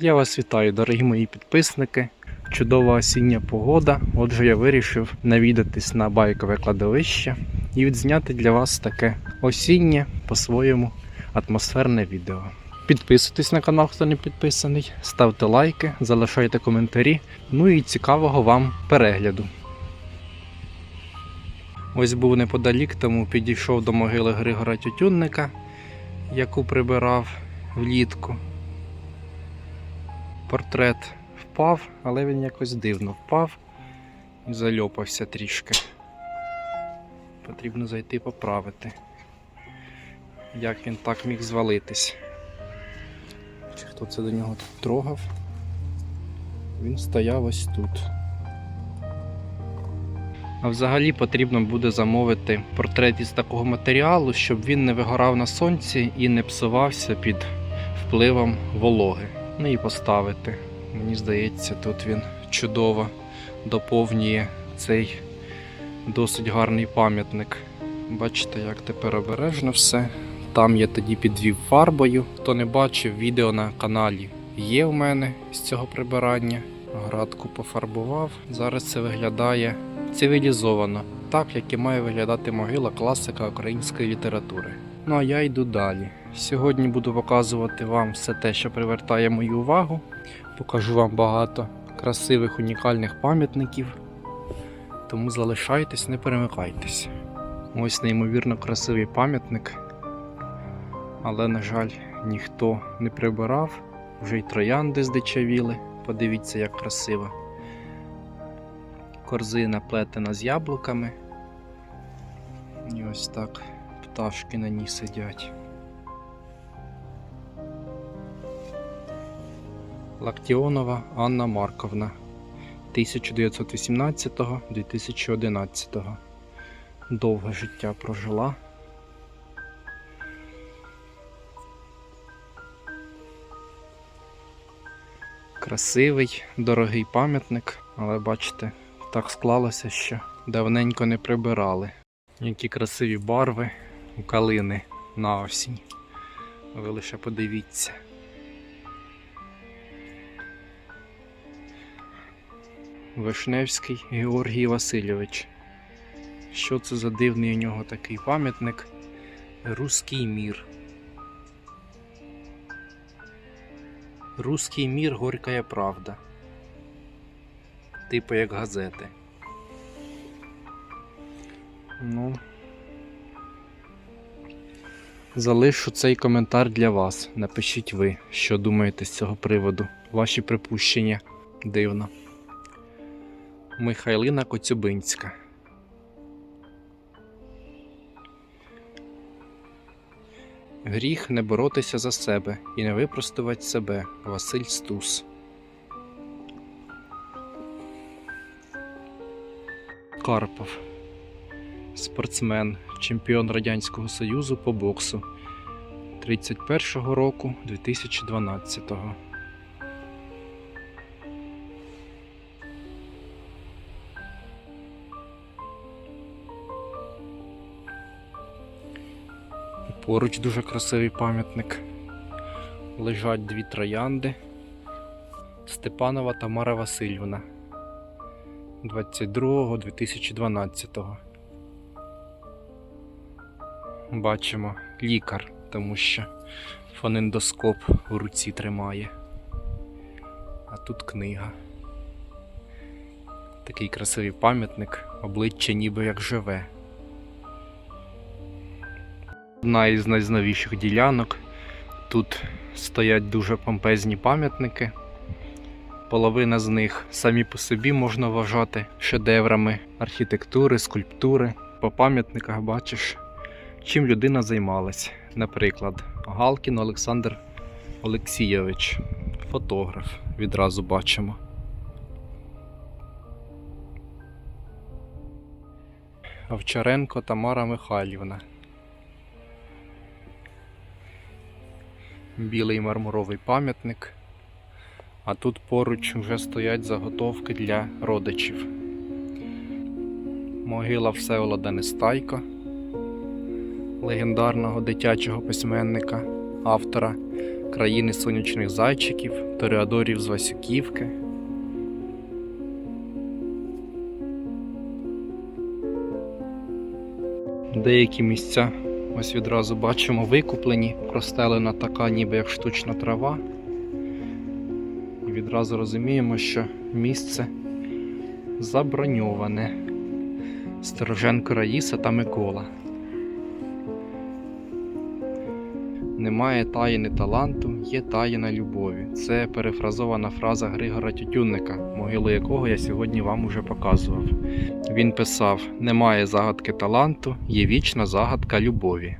Я вас вітаю, дорогі мої підписники. Чудова осіння погода. Отже, я вирішив навідатись на байкове кладовище і відзняти для вас таке осіннє по-своєму атмосферне відео. Підписуйтесь на канал, хто не підписаний, ставте лайки, залишайте коментарі. Ну і цікавого вам перегляду. Ось був неподалік, тому підійшов до могили Григора Тютюнника, яку прибирав влітку. Портрет впав, але він якось дивно впав і зальопався трішки. Потрібно зайти поправити. Як він так міг звалитись? Чи хто це до нього тут трогав? Він стояв ось тут. А взагалі потрібно буде замовити портрет із такого матеріалу, щоб він не вигорав на сонці і не псувався під впливом вологи. Ну і поставити. Мені здається, тут він чудово доповнює цей досить гарний пам'ятник. Бачите, як тепер обережно все. Там я тоді підвів фарбою. Хто не бачив, відео на каналі є в мене з цього прибирання. Градку пофарбував. Зараз це виглядає цивілізовано, так як і має виглядати могила класика української літератури. Ну а я йду далі. Сьогодні буду показувати вам все те, що привертає мою увагу. Покажу вам багато красивих унікальних пам'ятників. Тому залишайтесь, не перемикайтесь. Ось неймовірно красивий пам'ятник. Але, на жаль, ніхто не прибирав. Вже й троянди здичавіли. Подивіться, як красиво. Корзина плетена з яблуками. І ось так пташки на ній сидять. Лактіонова Анна Марковна 1918-2011. Довге життя прожила. Красивий, дорогий пам'ятник, але бачите, так склалося, що давненько не прибирали. Які красиві барви у калини на осінь. Ви лише подивіться. Вишневський Георгій Васильович. Що це за дивний у нього такий пам'ятник? Руський мір. Руський мір горькая правда. Типу як газети. Ну. Залишу цей коментар для вас. Напишіть ви, що думаєте з цього приводу. Ваші припущення. Дивно. Михайлина Коцюбинська. Гріх не боротися за себе і не випростувати себе. Василь Стус. Карпов. Спортсмен, чемпіон Радянського Союзу по боксу 31-го року 2012-го. Поруч дуже красивий пам'ятник. Лежать дві троянди. Степанова Тамара Васильівна 22-2012. Бачимо лікар, тому що фонендоскоп у руці тримає. А тут книга. Такий красивий пам'ятник, обличчя ніби як живе. Одна із найзновіших ділянок. Тут стоять дуже помпезні пам'ятники. Половина з них самі по собі можна вважати шедеврами архітектури, скульптури. По пам'ятниках бачиш, чим людина займалась. Наприклад, Галкін Олександр Олексійович, фотограф, відразу бачимо. Овчаренко Тамара Михайлівна. білий мармуровий пам'ятник. А тут поруч вже стоять заготовки для родичів. Могила Всеволода Нестайко, легендарного дитячого письменника, автора країни сонячних зайчиків, тореадорів з Васюківки. Деякі місця ось відразу бачимо викуплені, простелена така, ніби як штучна трава. І відразу розуміємо, що місце заброньоване. Стороженко Раїса та Микола. Немає таїни таланту, є таїна любові. Це перефразована фраза Григора Тютюнника, могилу якого я сьогодні вам уже показував. Він писав: Немає загадки таланту, є вічна загадка любові.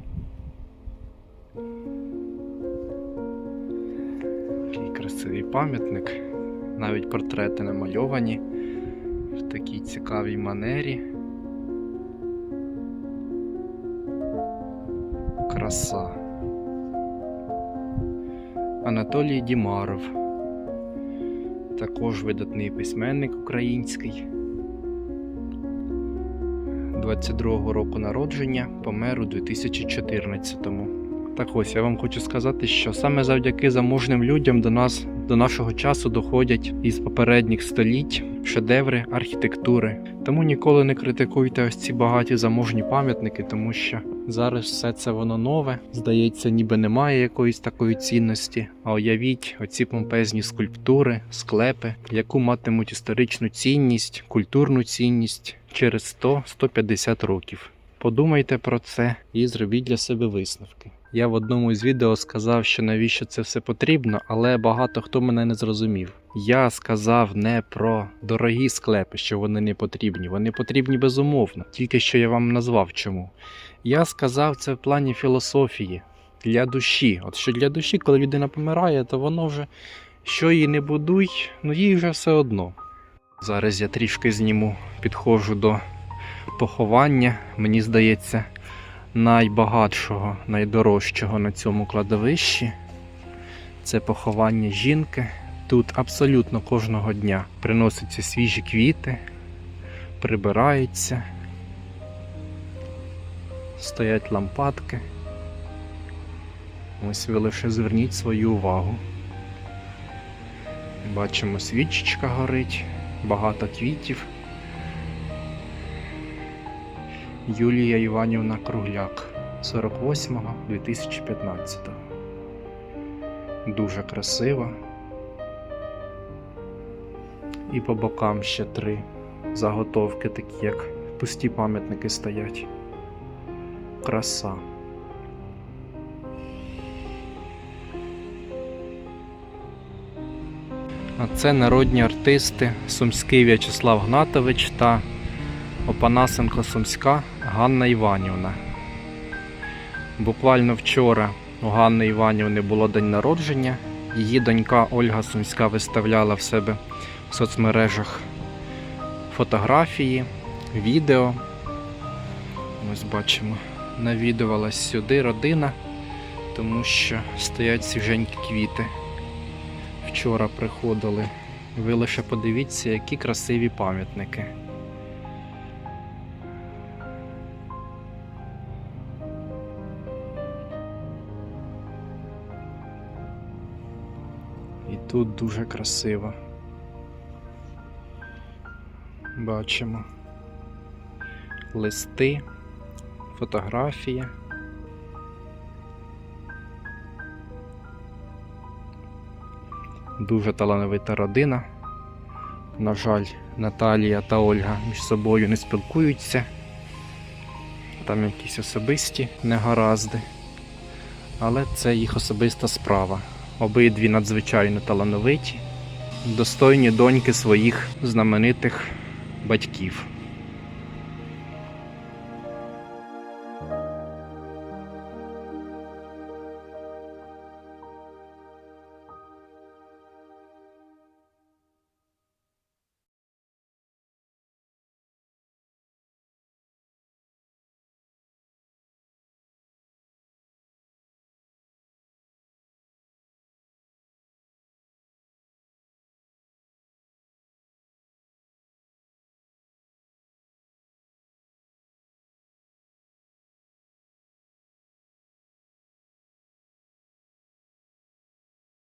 Такий красивий пам'ятник. Навіть портрети намальовані в такій цікавій манері. Краса. Анатолій Дімаров. Також видатний письменник український. 22-го року народження, помер у 2014-му. Так ось я вам хочу сказати, що саме завдяки заможним людям до нас до нашого часу доходять із попередніх століть шедеври архітектури. Тому ніколи не критикуйте ось ці багаті заможні пам'ятники, тому що зараз все це воно нове. Здається, ніби немає якоїсь такої цінності. А уявіть оці помпезні скульптури, склепи, яку матимуть історичну цінність, культурну цінність через 100-150 років. Подумайте про це і зробіть для себе висновки. Я в одному із відео сказав, що навіщо це все потрібно, але багато хто мене не зрозумів. Я сказав не про дорогі склепи, що вони не потрібні. Вони потрібні безумовно, тільки що я вам назвав чому. Я сказав це в плані філософії для душі. От що для душі, коли людина помирає, то воно вже що її не будуй, ну їй вже все одно. Зараз я трішки зніму, підходжу до поховання. Мені здається, найбагатшого, найдорожчого на цьому кладовищі. Це поховання жінки. Тут абсолютно кожного дня приносяться свіжі квіти, прибираються, стоять лампадки. Ось ви лише зверніть свою увагу. Бачимо, свічечка горить, багато квітів. Юлія Іванівна Кругляк 48-го 2015 Дуже красива. І по бокам ще три заготовки, такі як пусті пам'ятники стоять. Краса. А це народні артисти Сумський В'ячеслав Гнатович та Опанасенко Сумська Ганна Іванівна. Буквально вчора у Ганни Іванівни було день народження. Її донька Ольга Сумська виставляла в себе в соцмережах фотографії, відео. Ось бачимо, навідувалась сюди родина, тому що стоять свіженькі квіти. Вчора приходили. Ви лише подивіться, які красиві пам'ятники. І тут дуже красиво. Бачимо листи, фотографії. Дуже талановита родина. На жаль, Наталія та Ольга між собою не спілкуються. Там якісь особисті негаразди. Але це їх особиста справа. Обидві надзвичайно талановиті, достойні доньки своїх знаменитих батьків.